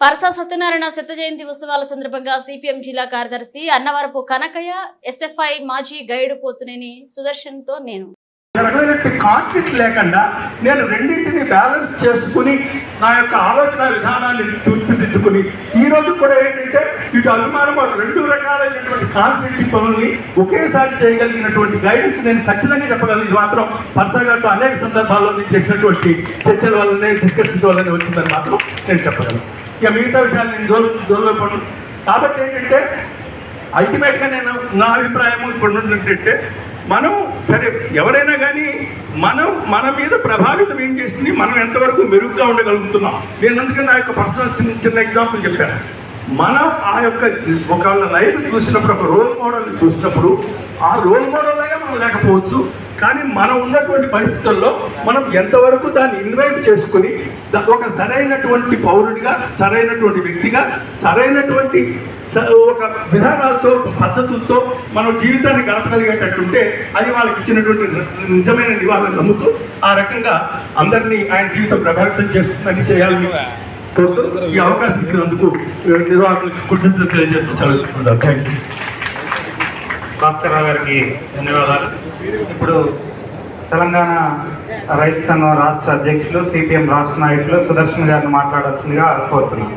పరసా సత్యనారాయణ శత జయంతి ఉత్సవాల సందర్భంగా సిపిఎం జిల్లా కార్యదర్శి అన్నవరపు కనకయ్య ఎస్ఎఫ్ఐ మాజీ గైడ్ పోతునేని సుదర్శన్తో నేను కాన్ఫ్లిక్ట్ లేకుండా నేను రెండింటిని బ్యాలెన్స్ చేసుకుని నా యొక్క ఆలోచన విధానాన్ని తూర్పుదిద్దుకుని ఈ రోజు కూడా ఏంటంటే ఇటు అభిమానం రెండు రకాలైనటువంటి కాన్ఫ్లిక్ట్ పనుల్ని ఒకేసారి చేయగలిగినటువంటి గైడెన్స్ నేను ఖచ్చితంగా చెప్పగలను. ఇది మాత్రం పరసాగారితో అనేక సందర్భాల్లో నేను చేసినటువంటి చర్చల వల్లనే డిస్కషన్స్ వల్లనే వచ్చిందని మాత్రం నేను చెప్పగలను. ఇక మిగతా విషయాలు నేను జోలు జోల్లో పడు కాబట్టి ఏంటంటే అల్టిమేట్గా నేను నా అభిప్రాయం ఇప్పుడు ఏంటంటే మనం సరే ఎవరైనా కానీ మనం మన మీద ప్రభావితం ఏం చేస్తుంది? మనం ఎంతవరకు మెరుగ్గా ఉండగలుగుతున్నాం? నేను అందుకే నా యొక్క పర్సనల్ చిన్న చిన్న ఎగ్జాంపుల్ చెప్పాను. మనం ఆ యొక్క ఒకళ్ళ లైఫ్ చూసినప్పుడు ఒక రోల్ మోడల్ని చూసినప్పుడు ఆ రోల్ మోడల్ లాగా మనం లేకపోవచ్చు. కానీ మనం ఉన్నటువంటి పరిస్థితుల్లో మనం ఎంతవరకు దాన్ని ఇన్వైట్ చేసుకుని ఒక సరైనటువంటి పౌరుడిగా సరైనటువంటి వ్యక్తిగా సరైనటువంటి స- ఒక విధానాలతో పద్ధతులతో మనం జీవితాన్ని గడపగలిగేటట్టుంటే అది వాళ్ళకి ఇచ్చినటువంటి నిజమైన నివారణ నమ్ముతూ ఆ రకంగా అందరినీ ఆయన జీవితం ప్రభావితం చేస్తుందని చేయాలని ఈ అవకాశం ఇచ్చినందుకు నిర్వాహకులకు కృతజ్ఞతలు తెలియజేస్తున్నాను థ్యాంక్ యూ భాస్కర్ రావు గారికి ధన్యవాదాలు. ఇప్పుడు తెలంగాణ రైతు సంఘం రాష్ట్ర అధ్యక్షులు సిపిఎం రాష్ట్ర నాయకులు సుదర్శన్ గారిని మాట్లాడాల్సిందిగా కోరుతున్నాను